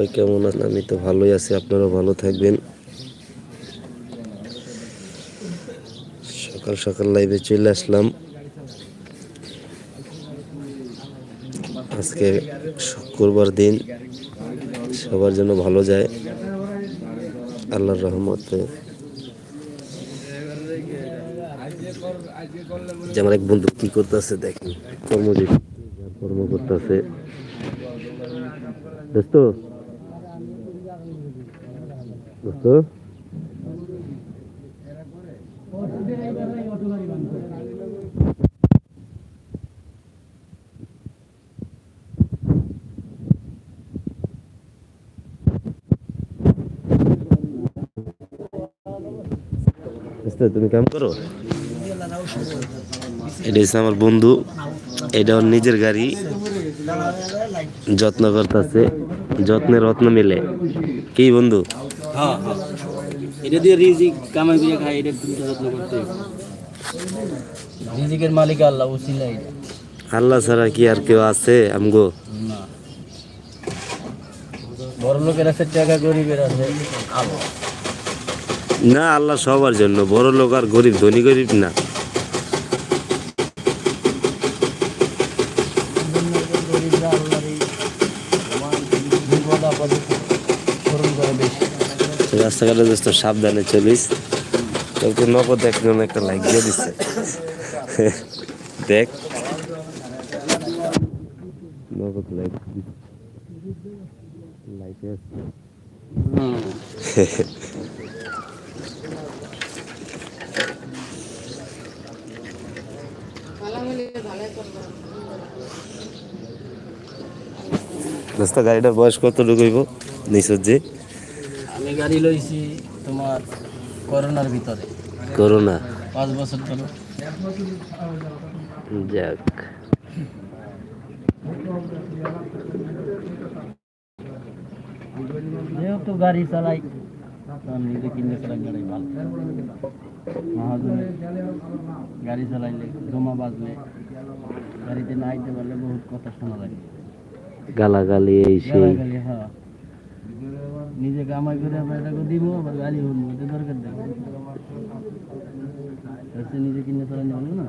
সবাই কেমন আছেন? আমি তো ভালোই আছি আপনারা ভালো থাকবেন। সকাল সকাল লাইভে চলে আসলাম। আজকে শুক্রবার দিন, সবার জন্য ভালো যায়। আল্লাহর রহমতে। যে আমার এক বন্ধু কি করতেছে দেখেন কর্মজীবী কর্ম করতেছে। দোস্ত তুমি কাম করো? এটা হচ্ছে আমার বন্ধু। এটা ওর নিজের গাড়ি। যত্ন করতেছে। যত্নে রত্ন মিলে। কি বন্ধু? হ্যাঁ হ্যাঁ। এটা দিয়ে রিজিক কামাই করে খায় এটা যত্ন করতে রিজিকের মালিক আল্লাহ আল্লাহ ছাড়া কি আর কেউ আছে আমগো? না। বড় লোকের আছে টাকা গরিবের আছে আল্লাহ। না আল্লাহ সবার জন্য। বড় লোক আর গরিব ধনী গরিব না। রাস্তাঘাটে দোস্ত, সাবধানে চলিস। তোকে নগদ একজন একটা লাইক দিয়ে দিচ্ছে দেখ। নগদ লাইক লাইকে গাড়িটার বয়স কত ঢুকইব নিশ্চয় যে। আমি গাড়ি লইছি তোমার করোনার ভিতরে। করোনা। পাঁচ বছর ধরে। যাক। যেহেতু গাড়ি চালাই নিজে কিনে চালাই গাড়ি ভালো। মহাজনে গাড়ি চালাইলে জমা বাজলে গাড়িতে না আইতে পারলে বহুত কথা শোনা লাগে। গালাগালি এই সেই। হ্যাঁ। নিজে কামাই করে আবার এটাকে দিব আবার গালি হল এটা দরকার দেয় নিজে কিনে চালাইলে ভালো না?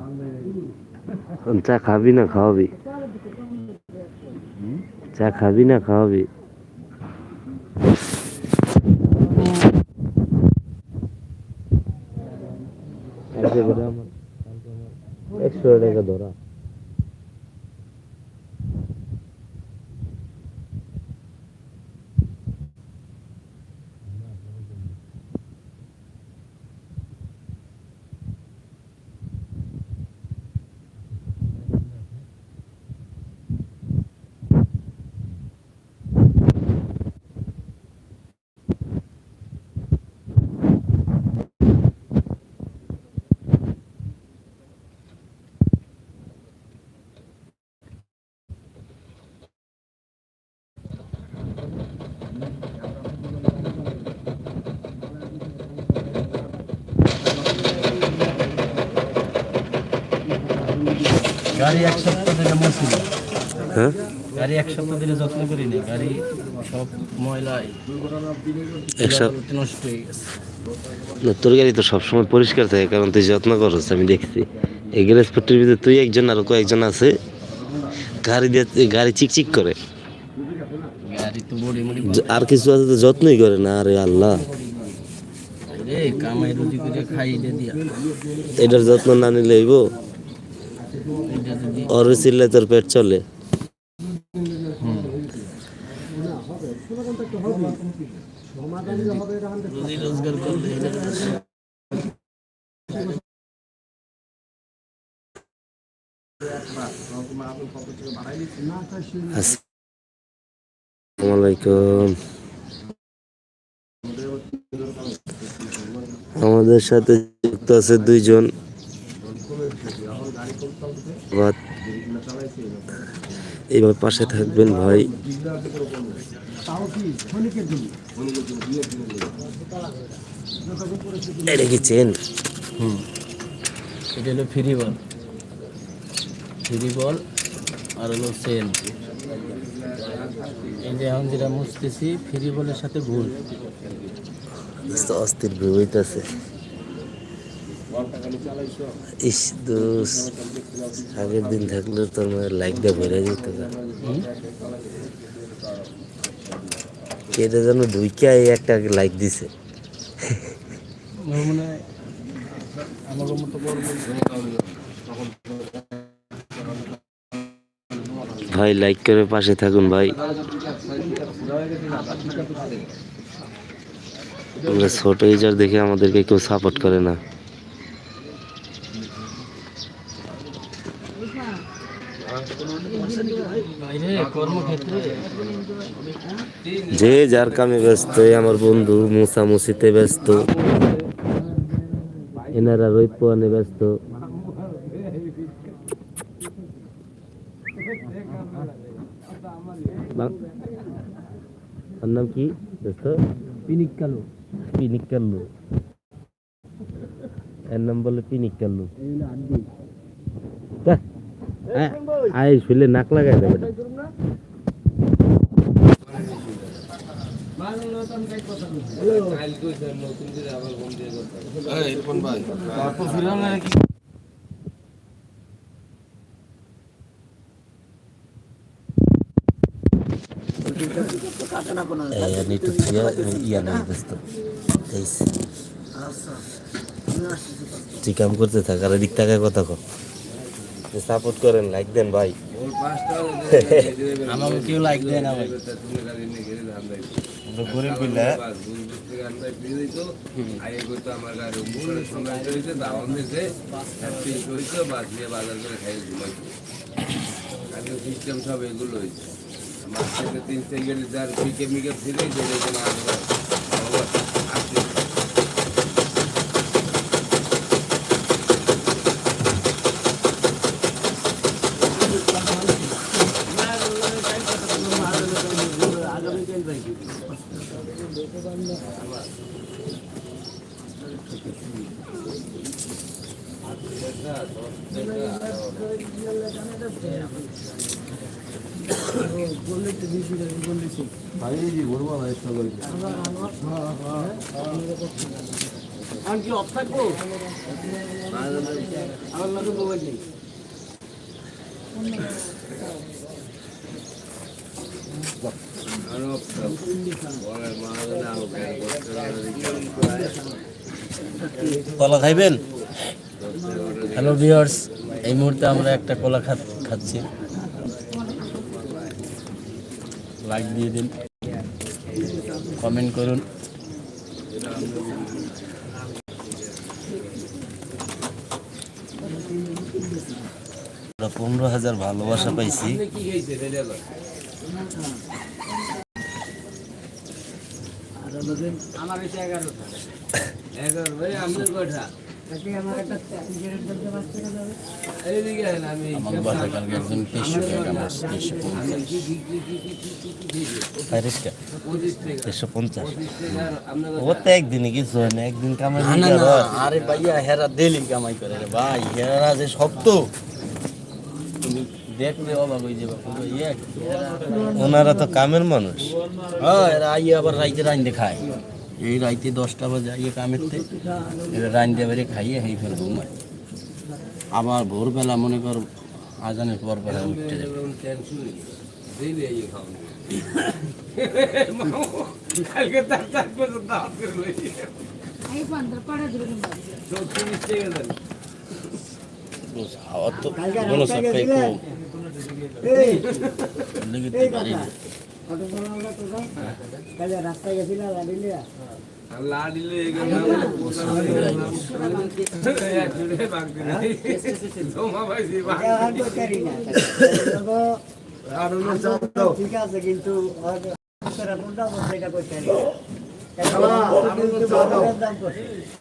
চা খাবি না খাওয়াবি? চা খাবি না খাওয়াবি? একশো টাকা ধরা। গাড়ি এক সপ্তাহ ধরে মুছিল হ্যাঁ? গাড়ি এক সপ্তাহ ধরে যত্ন করি নি গাড়ি সব ময়লায় নষ্ট হয়ে গেছে। না, তোর গাড়ি তো সবসময় পরিষ্কার থাকে কারণ তুই যত্ন করছ আমি দেখছি। এই গ্যারেজ পট্টির ভিতরে তুই একজন আর কয়েকজন আছে। গাড়ি দিয়ে গাড়ি চিকচিক করে। আর কিছু আছে তো যত্নই করে না আরে আল্লাহ। এটার যত্ন না নিলে হইব? চিল্লে তোর পেট চলে। আমাদের সাথে যুক্ত আছে দুইজন। এইভাবে পাশে থাকবেন ভাই। এটা কি চেন? হুম। এটা হলো ফ্রি বল। ফ্রি বল আর হলো সেল এই যে এখন যেটা মুছতেছি ফ্রি বলের সাথে ভুল। অস্থির ভিউ হইতাছে। ইস দোষ আগের দিন থাকলে তোর মানে লাইক দিয়ে ভরে যেত। কেটে যেন ঢুইকে একটা লাইক দিছে। মনে ভাই লাইক করে পাশে থাকুন ভাই। আমরা ছোট ইজার দেখে আমাদেরকে কেউ সাপোর্ট করে না বাইরে কর্মক্ষেত্রে যে যার কামে ব্যস্ত আমার বন্ধু মুসামুসিতে ব্যস্ত। এনারা রোহিত ব্যস্ত। বাং- নাম কি? দোস্ত পিনিক কালো। পিনিক এর নাম বলে পিনিক কাল্লু হ্যাঁ, আই শুলে নাক লাগাই দেবে। ইয়া নাই দোস্ত ঠিক কাম করতে থাক, আর এদিক থাকার কথা কো সাপোর্ট করেন লাইক দেন ভাই। আমাকে কেউ লাইক দেয় না ভাই। আমরা গরিব বিল্লা সিস্টেম সব এগুলো হয়েছে আমার থেকে তিন সেকেন্ড যার পিকে মিকে ফিরে চলে গেল কি অফ থাকব? আমার মোবাইল নেই কলা খাইবেন? হ্যালো ভিউয়ার্স এই মুহূর্তে আমরা একটা কলা খা- খাচ্ছি। লাইক দিয়ে দিন। কমেন্ট করুন। পনেরো হাজার ভালোবাসা পাইছি। একদিন কামাই আরে ভাইয়া, হেরা কামাই করে ভাই, হেরা যে সব তো দেখলে অবাক হয়ে যাবে ইয়ে। ওনারা তো কামের মানুষ। হ্যাঁ এরা আইয়ে আবার রাইতে রাইন্দে খায়। এই রাইতে দশটা বাজে আইয়ে কামের তে। এবার রাইন্দে বেড়ে খাইয়ে হেই ফের ঘুমায় আবার ভোরবেলা মনে কর আজানের পর বেলা উঠতে যাবে। কালকে তার চার পর্যন্ত হাত করে তো Los তো কোন সাপে কো রাস্তায় গেছিল ঠিক আছে কিন্তু দাম করছে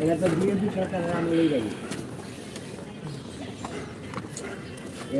এটা তো বিএনপি সরকারের আমলেই যাই এটা এমন তো না যে আওয়ামী লীগ সরকার আমি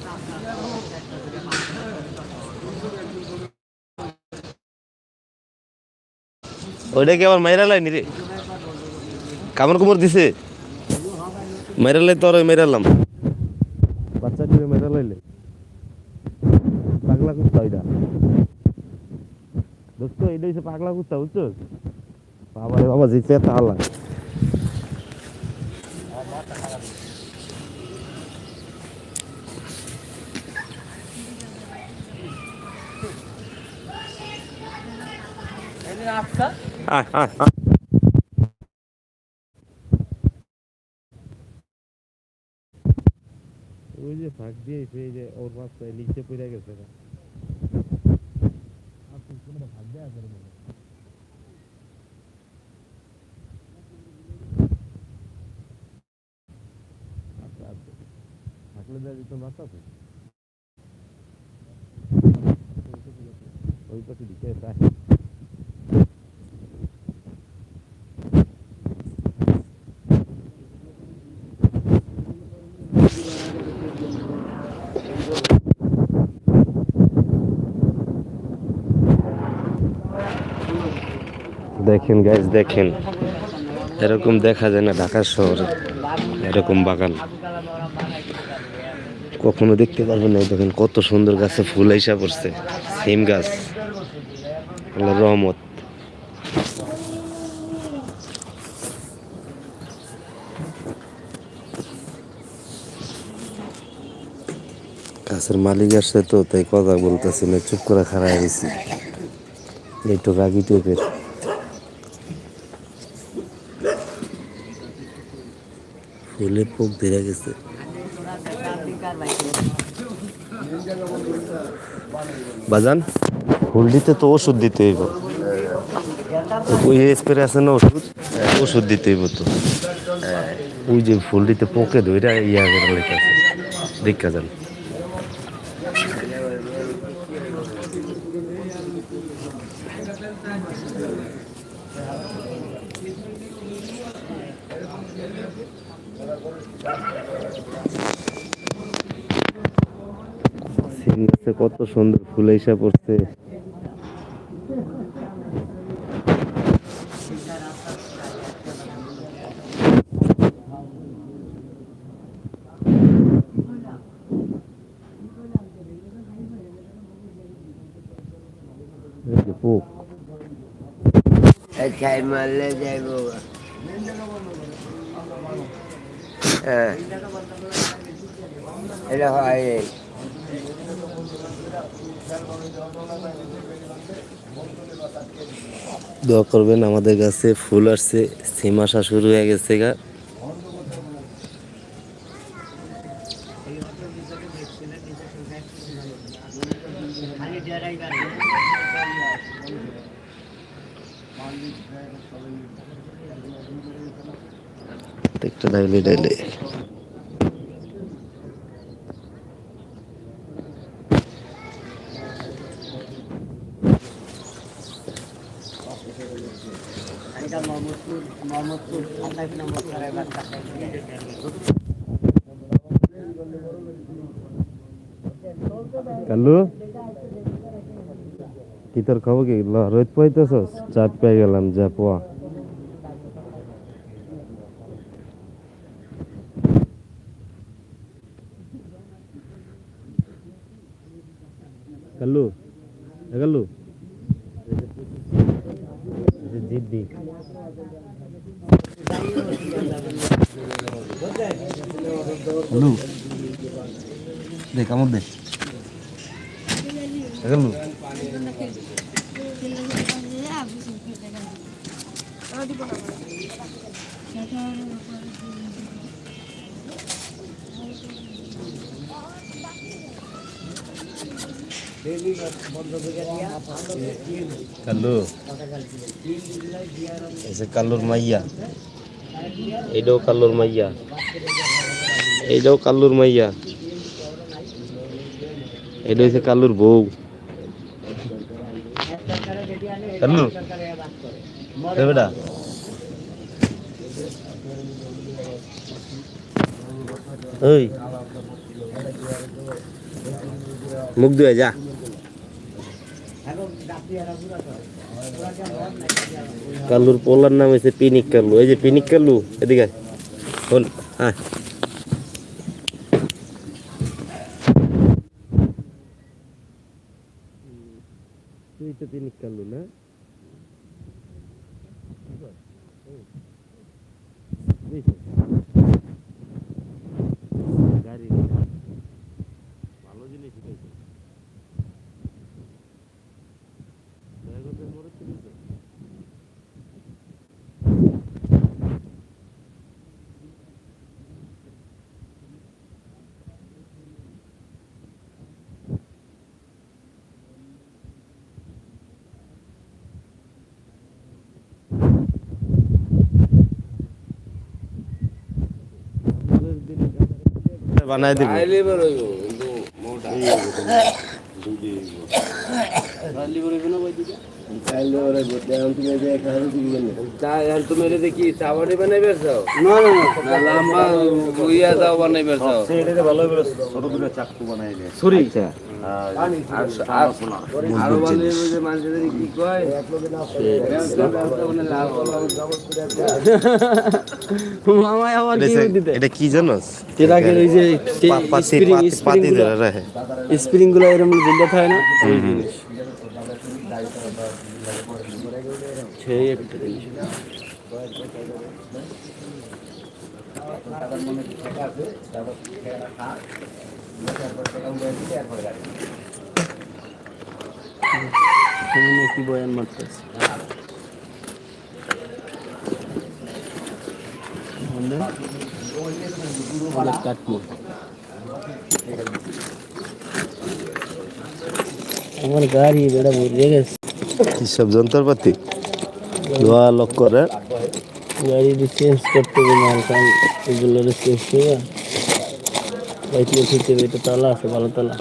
ওইটা কি আবার মাইরা লাইনি রে? কামড় কুমড় দিছে? মাইরা লাই তোর মাইরালাম বাচ্চা দিয়ে মেরা লাইলে? পাগলা কুত্তা ওইটা। দোস্ত এটা হচ্ছে পাগলা কুত্তা বুঝছ? বাবা রে বাবা জিতে তাহলা আয় আয় আয়। ওই যে ফাঁক দিয়ে এই যে ওর মাথায় নিচে পড়ে গেছে না। আচ্ছা আচ্ছা থাকলে দেওয়া যেত মাছ আছে? ওই পাশে দিকে প্রায় দেখেন গাইজ দেখেন। এরকম দেখা যায় না ঢাকা শহরে, এরকম বাগান। কখনো দেখতে পারবেন না দেখেন কত সুন্দর গাছে ফুল আইসা পড়ছে, সিম গাছ, আল্লাহর রহমত। গাছের মালিক আসছে তো, তাই কথা বলতেছি না, চুপ করে খারাপ গেছি একটু রাগি টাইপের ফুলে পোক ধরে গেছে। বাজান? ফুল দিতে তো ওষুধ দিতে হইব। ওই স্প্রে আছে না ওষুধ? ওষুধ দিতে হইব তো। ওই যে ফুল দিতে পোকে ধরে ইয়া করে লেখা আছে। দেখা যান সিম গাছে কত সুন্দর ফুল এসে পড়ছে। হ্যাঁ। এটা হয়। দোয়া করবেন, আমাদের কাছে ফুল আসছে, সিম আসা শুরু হয়ে গেছে গা। একটা ডাইলে ডাইলে এটা মোহাম্মদপুর মোহাম্মদপুর আঠাইশ নম্বর কালু? কি তোর খবর কি? রোদ পাইতেছস? চাপ পেয়ে গেলাম, যা পোয়া। কাল্লু দেখ আমার দেখ কাল্লু কাল্লু। এসে কাল্লুর মাইয়া। এইটাও কাল্লুর মাইয়া। এইটাও কাল্লুর মাইয়া। এটা হচ্ছে কাল্লুর বউ। কাল্লু? এ বেটা। ওই। মুখ ধুয়ে যা। কাল্লুর পোলার নাম হয়েছে পিনিক কাল্লু। এই যে পিনিক কাল্লু এদিকে আয়। শোন হ্যাঁ তুই না? পিনিক কাল্লু না গাড়ি ভালো জিনিস শিখাইছে বানাই দিবি আইলে বেরোইব কিন্তু মোটা চাইলে ওরা বলতে এখন তুমি যে এখানে তুমি গেলে চা এখন তুমি এটা ছোট চা চাকু বানাই বেরছো না না না না লম্বা গুইয়া দাও বানাই বেরছো সরি আরো বানাই যে মানুষদের কি কয় মানে লাভ মামাই আবার এটা কি সে- দিতে এটা কি জানোস এর আগে ওই যে পা- পাতি স্প্রিং পাতি- স্প্রিং পাতি গুলো ধরে রাখে স্প্রিং গুলো এরকম জিন্দা থাকে না ওই জিনিস সেই একটা জিনিস সামনে কি বয়ান মারতেছে অনেক কাটনি আমার গাড়ি বেড়া বুঝে গেছে কি সব যন্ত্রপাতি ধোয়া লক করে গাড়ি চেঞ্জ করতে হবে মাল কারণ এগুলো চেঞ্জ করে ঠিক হবে এটা তালা আছে ভালো তালা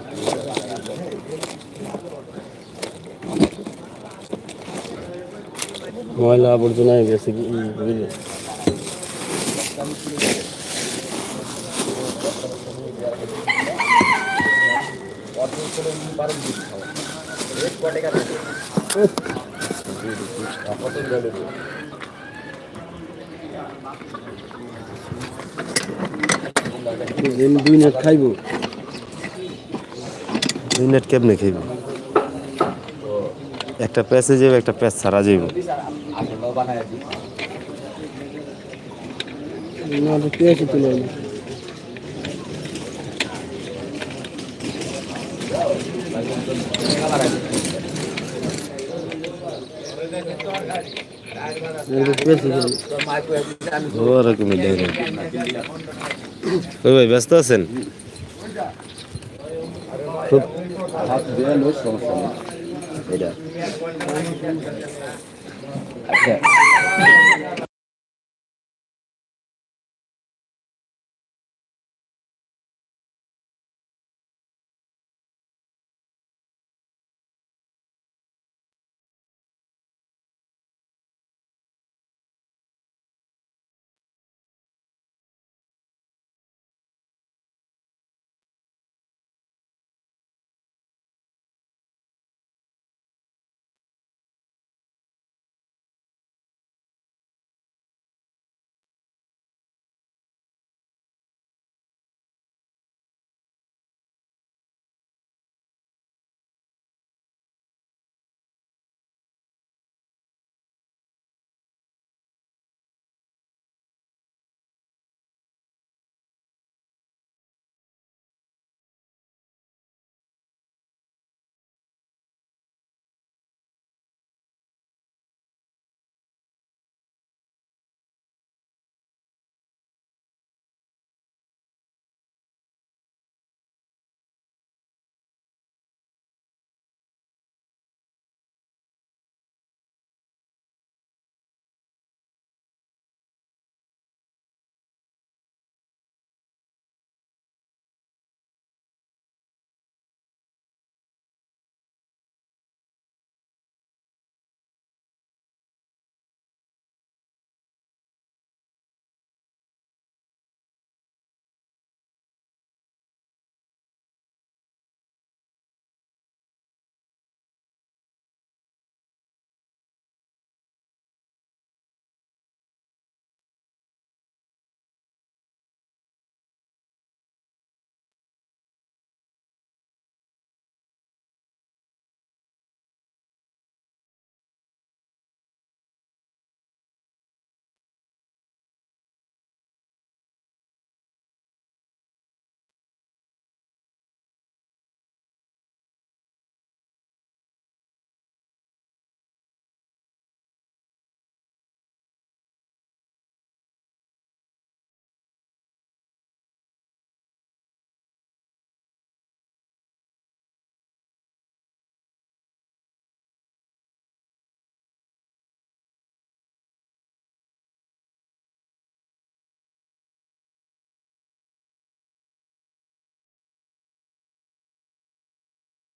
ময়লা আবর্জনা হয়ে গেছে কি বুঝলে দুই নেট খাইবো। দুই নেট কেমনে খাইবি? একটা প্যাসে যাবে একটা প্যাস ছাড়া যাইব। না তো পেয়েছি তুলে ওরকমই দেখে ওই ভাই ব্যস্ত আছেন খুব হাত বেরানো সমস্যা নেই এটা আচ্ছা